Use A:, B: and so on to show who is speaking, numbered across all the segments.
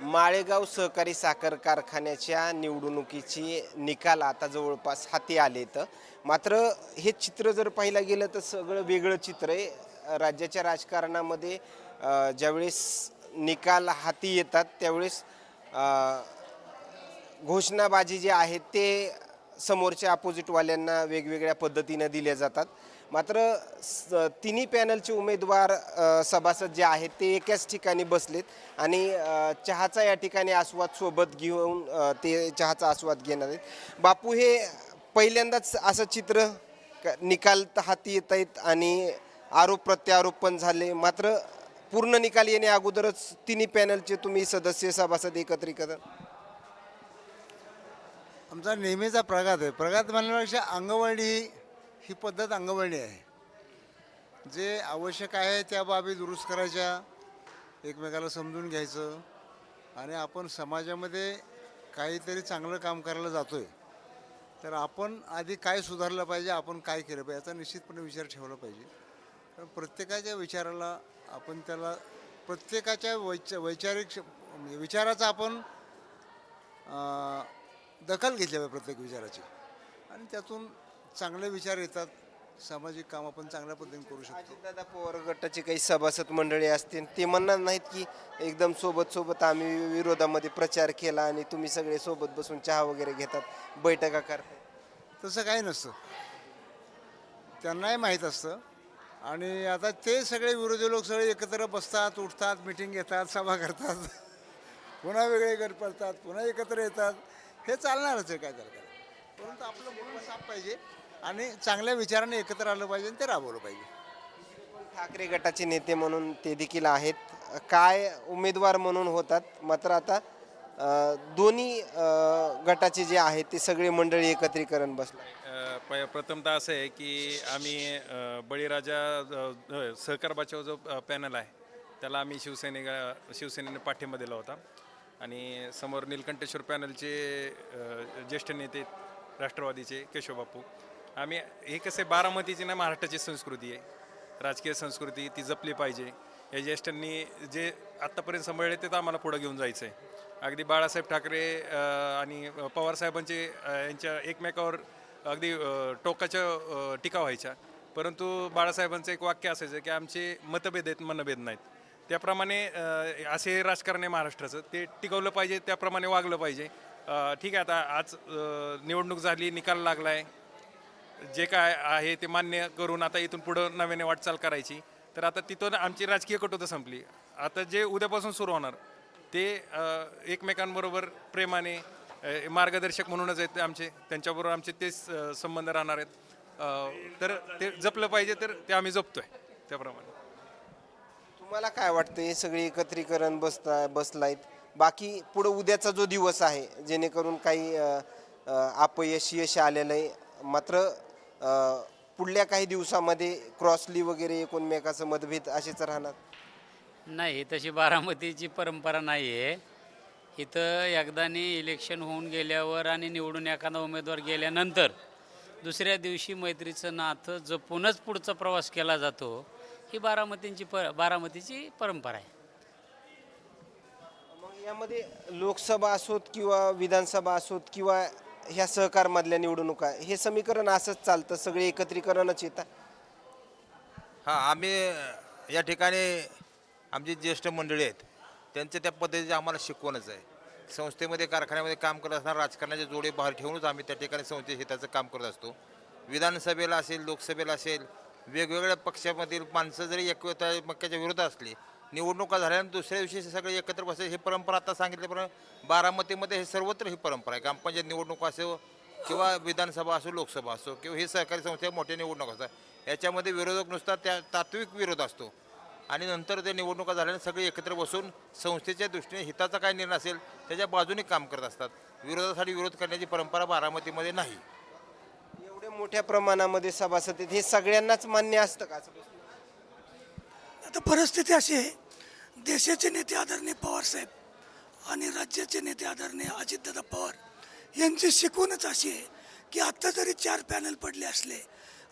A: माळेगाव सहकारी साखर कारखान्याच्या निवडणुकीची निकाल आता जवळपास हाती आलेत मात्र हे चित्र जर पाहिलं गेलं तर सगळं वेगळं चित्र आहे. राज्याच्या राजकारणामध्ये ज्यावेळेस निकाल हाती येतात त्यावेळेस घोषणाबाजी जे आहेत ते समोरच्या अपोजिटवाल्यांना वेगवेगळ्या पद्धतीनं दिल्या जातात. मात्र स- तिन्ही पॅनलचे उमेदवार सभासद जे आहेत ते एकाच ठिकाणी बसलेत आणि चहाचा या ठिकाणी आस्वाद सोबत घेऊन ते चहाचा आस्वाद घेणार आहेत. बापू हे पहिल्यांदाच असं चित्र निकाल त- हाती येत आहेत आणि आरोप प्रत्यारोप पण झाले. मात्र पूर्ण निकाल येण्या अगोदरच तिन्ही पॅनलचे तुम्ही सदस्य सभासद एकत्रीकरण
B: आमचा नेहमीचा प्रघात आहे. प्रघात म्हणण्यापेक्षा अंगवळणी ही पद्धत अंगवळणी आहे. जे आवश्यक आहे त्या बाबी दुरुस्त करायच्या एकमेकाला समजून घ्यायचं आणि आपण समाजामध्ये काहीतरी चांगलं काम करायला जातो आहे तर आपण आधी काय सुधारलं पाहिजे आपण काय केलं पाहिजे याचा निश्चितपणे विचार ठेवला पाहिजे. कारण प्रत्येकाच्या विचाराला आपण त्याला प्रत्येकाच्या वैच वैचारिक म्हणजे विचाराचा आपण दखल घेतली पाहिजे प्रत्येक विचाराची. आणि त्यातून चांगले विचार येतात. सामाजिक काम आपण चांगल्या पद्धतीने करू शकतो.
A: अजितदादा पवार गटाचे काही सभासद मंडळी असतील ते म्हणणार नाहीत की एकदम सोबत सोबत आम्ही विरोधामध्ये प्रचार केला आणि तुम्ही सगळे सोबत बसून चहा वगैरे घेतात बैठका करतात
B: तसं काही नसतं. त्यांनाही माहीत असतं. आणि आता ते सगळे विरोधी लोक सगळे एकत्र बसतात उठतात मिटिंग घेतात सभा करतात. पुन्हा वेगळे गट पडतात पुन्हा एकत्र येतात. हे चालणारच आहे काय करतात परंतु आपलं म्हणून साफ पाहिजे आणि चांगल्या विचाराने एकत्र आलं पाहिजे आणि ते राबवलं पाहिजे.
A: ठाकरे गटाचे नेते म्हणून ते देखील आहेत. काय उमेदवार म्हणून होतात? मात्र आता अ, दोन्ही अ, गटाचे जे आहेत ते सगळे मंडळी एकत्रीकरण बसलं.
C: अ, प प्रथमतः असं आहे की आम्ही अ, बळीराजा अ, अ, सहकार बचाव जो पॅनल आहे त्याला आम्ही शिवसेने शिवसेनेने पाठिंबा दिला होता. आणि समोर नीलकंठेश्वर पॅनलचे ज्येष्ठ नेते राष्ट्रवादीचे केशवबापू आम्ही हे कसं बारामतीची ना महाराष्ट्राची संस्कृती आहे. राजकीय संस्कृती ती जपली पाहिजे. या ज्येष्ठांनी जे आत्तापर्यंत सांभाळले ते तर आम्हाला पुढं घेऊन जायचं आहे अगदी बाळासाहेब ठाकरे आणि पवारसाहेबांचे यांच्या एकमेकावर अगदी टोकाच्या टीका व्हायच्या. परंतु बाळासाहेबांचं एक वाक्य असायचं की आमचे मतभेद आहेत मनभेद नाहीत. त्याप्रमाणे असे राजकारण आहे महाराष्ट्राचं ते टिकवलं पाहिजे त्याप्रमाणे वागलं पाहिजे. ठीक आहे आता आज निवडणूक झाली निकाल लागला आहे जे काय आहे ते मान्य करून आता इथून पुढं नव्याने वाटचाल करायची. तर आता तिथून आमची राजकीय कटुता संपली. आता जे उद्यापासून सुरू होणार ते एकमेकांबरोबर प्रेमाने मार्गदर्शक म्हणूनच आहेत आमचे. त्यांच्याबरोबर आमचे तेच संबंध राहणार आहेत. तर ते जपलं पाहिजे तर ते आम्ही जपतोय त्याप्रमाणे.
A: तुम्हाला काय वाटतं हे सगळे एकत्रीकरण बसता बसलायत. बाकी पुढं उद्याचा जो दिवस आहे जेणेकरून काही अ, अ, अपयश यश आलेलं आहे. मात्र अ, पुढल्या काही दिवसामध्ये क्रॉसली वगैरे एकोणमेकाचं मतभेद असेच राहणार?
D: नाही तशी बारामतीची परंपरा नाही आहे इथं एकदानी इलेक्शन होऊन गेल्यावर आणि निवडून एखादा उमेदवार गेल्यानंतर दुसऱ्या दिवशी मैत्रीचं नातं जपूनच पुढचा प्रवास केला जातो. ही बारामतींची प बारामतीची परंपरा आहे.
A: मग यामध्ये लोकसभा असोत किंवा विधानसभा असोत किंवा ह्या सहकारमधल्या निवडणुका हे समीकरण असंच चालतं सगळे एकत्रीकरणच येतात?
E: हां आम्ही या ठिकाणी आमची ज्येष्ठ मंडळी आहेत त्यांच्या त्या पद्धतीचे आम्हाला शिकवणच आहे. संस्थेमध्ये कारखान्यामध्ये काम करत असताना राजकारणाचे जोडे बाहेर ठेवूनच आम्ही त्या ठिकाणी संस्थे हिताचं काम करत असतो. विधानसभेला असेल लोकसभेला असेल वेगवेगळ्या पक्षामधील माणसं जरी एकमेकाच्या विरोधात असली. निवडणुका झाल्यानंतर दुसऱ्या दिवशी सगळे एकत्र बसायचे ही परंपरा आता सांगितल्याप्रमाणे बारामतीमध्ये हे सर्वत्र ही परंपरा आहे. ग्रामपंचायत निवडणूक असो किंवा विधानसभा असो लोकसभा असो किंवा हे सहकारी संस्था मोठ्या निवडणूक असतात. याच्यामध्ये विरोधक नुसता त्या तात्विक विरोध असतो. आणि नंतर ते निवडणुका झाल्याने सगळे एकत्र बसून संस्थेच्या दृष्टीने हिताचा काय निर्णय असेल त्याच्या बाजूने काम करत असतात. विरोधासाठी विरोध करण्याची परंपरा बारामतीमध्ये नाही.
A: मोठ्या प्रमाणामध्ये सभासद आहेत हे सगळ्यांनाच मान्य असतं का?
F: आता परिस्थिती अशी आहे. देशाचे नेते आदरणीय पवारसाहेब आणि राज्याचे नेते आदरणीय अजितदादा पवार यांची शिकवणच अशी आहे की आत्ता जरी चार पॅनल पडले असले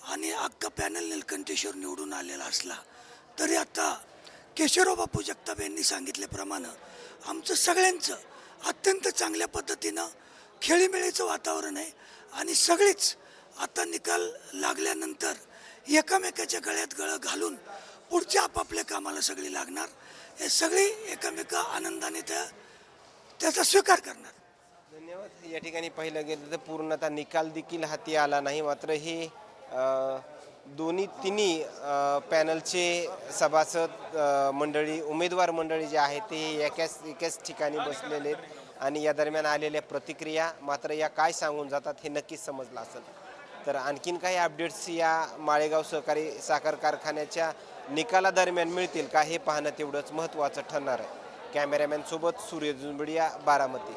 F: आणि अख्खा पॅनल निलकंठेश्वर निवडून आलेला असला तरी आता केशवराव बापू जगताप यांनी सांगितल्याप्रमाणे आमचं सगळ्यांचं अत्यंत चांगल्या पद्धतीनं खेळीमेळीचं वातावरण आहे आणि सगळीच आता निकाल लागल्यानंतर एकामेकाच्या गळ्यात गळं घालून पुढच्या आपापल्या कामाला सगळी लागणार. हे सगळी एकामेका आनंदाने त्या त्याचा स्वीकार करणार.
A: धन्यवाद. या ठिकाणी पाहिलं गेलं तर पूर्णतः निकाल देखील हाती आला नाही मात्र हे दोन्ही तिन्ही पॅनलचे सभासद मंडळी उमेदवार मंडळी जे आहेत ते एकाच एकाच ठिकाणी बसलेले आहेत आणि या दरम्यान आलेल्या प्रतिक्रिया मात्र या काय सांगून जातात हे नक्कीच समजलं असेल. तर आणखीन काही अपडेट्स या माळेगाव सहकारी साखर कारखान्याच्या निकालादरम्यान मिळतील का हे पाहणं तेवढंच महत्त्वाचं ठरणार आहे. कॅमेरामॅनसोबत सूर्य जुंबडिया बारामती.